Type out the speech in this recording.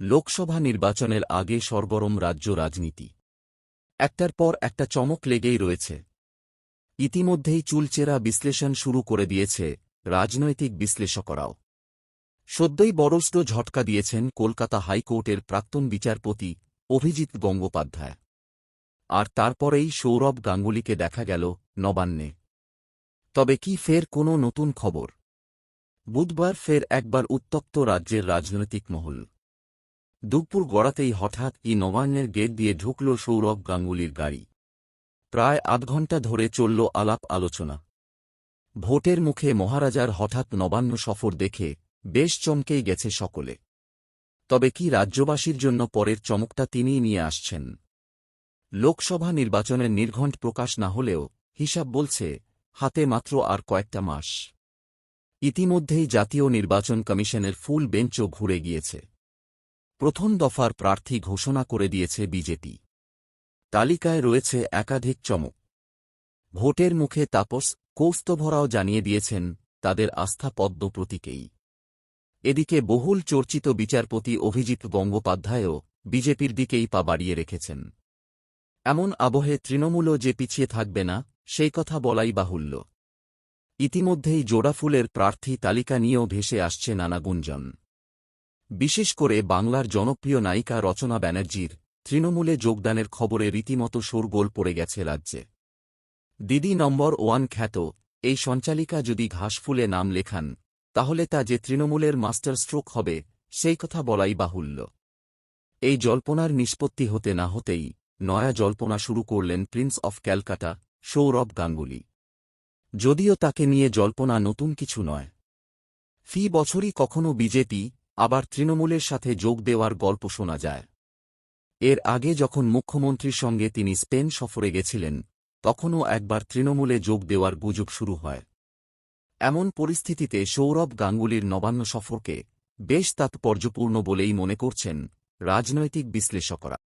লোকসভা নির্বাচনের আগে সরগরম রাজ্য রাজনীতি। একটার পর একটা চমক লেগেই রয়েছে। ইতিমধ্যেই চুলচেরা বিশ্লেষণ শুরু করে দিয়েছে রাজনৈতিক বিশ্লেষকরাও। সদ্যই বড়স্ত ঝটকা দিয়েছেন কলকাতা হাইকোর্টের প্রাক্তন বিচারপতি অভিজিৎ গঙ্গোপাধ্যায়। আর তারপরেই সৌরভ গাঙ্গুলিকে দেখা গেল নবান্নে। তবে কি ফের কোনো নতুন খবর? বুধবার ফের একবার উত্তপ্ত রাজ্যের রাজনৈতিক মহল। দুপুর গড়াতেই হঠাৎ ই নবান্নের গেট দিয়ে ঢুকল সৌরভ গাঙ্গুলির গাড়ি। প্রায় আধ ঘণ্টা ধরে চলল আলাপ আলোচনা। ভোটের মুখে মহারাজার হঠাৎ নবান্ন সফর দেখে বেশ চমকেই গেছে সকলে। তবে কি রাজ্যবাসীর জন্য পরের চমকটা তিনিই নিয়ে আসছেন? লোকসভা নির্বাচনের নির্ঘণ্ট প্রকাশ না হলেও হিসাব বলছে হাতে মাত্র আর কয়েকটা মাস। ইতিমধ্যেই জাতীয় নির্বাচন কমিশনের ফুল বেঞ্চও ঘুরে গিয়েছে। প্রথম দফার প্রার্থী ঘোষণা করে দিয়েছে বিজেপি। তালিকায় রয়েছে একাধিক চমক। ভোটের মুখে তাপস কৌস্তভরাও জানিয়ে দিয়েছেন তাদের আস্থা পদ্ম প্রতীকেই। এদিকে বহুল চর্চিত বিচারপতি অভিজিৎ গঙ্গোপাধ্যায়ও বিজেপির দিকেই পা বাড়িয়ে রেখেছেন। এমন আবহে তৃণমূলও যে পিছিয়ে থাকবে না, সেই কথা বলাই বাহুল্য। ইতিমধ্যেই জোড়াফুলের প্রার্থী তালিকা নিয়েও ভেসে আসছে নানা গুঞ্জন। বিশেষ করে বাংলার জনপ্রিয় নায়িকা রচনা ব্যানার্জির তৃণমূলে যোগদানের খবরে রীতিমতো শোরগোল পড়ে গেছে রাজ্যে। দিদি নম্বর ওয়ান খ্যাত, এই সঞ্চালিকা যদি ঘাসফুলে নাম লেখান, তাহলে তা যে তৃণমূলের মাস্টার স্ট্রোক হবে, সেই কথা বলাই বাহুল্য। এই জল্পনার নিষ্পত্তি হতে না হতেই নয়া জল্পনা শুরু করলেন প্রিন্স অফ ক্যালকাটা, সৌরভ গাঙ্গুলি। যদিও তাকে নিয়ে জল্পনা নতুন কিছু নয়। ফি বছরই কখনো বিজেপি আবার তৃণমূলের সাথে যোগ দেওয়ার গল্প শোনা যায়। এর আগে যখন মুখ্যমন্ত্রীর সঙ্গে তিনি স্পেন সফরে গেছিলেন, তখনও একবার তৃণমূলে যোগ দেওয়ার গুজব শুরু হয়। এমন পরিস্থিতিতে সৌরভ গাঙ্গুলির নবান্ন সফরকে বেশ তাৎপর্যপূর্ণ বলেই মনে করছেন রাজনৈতিক বিশ্লেষকরা।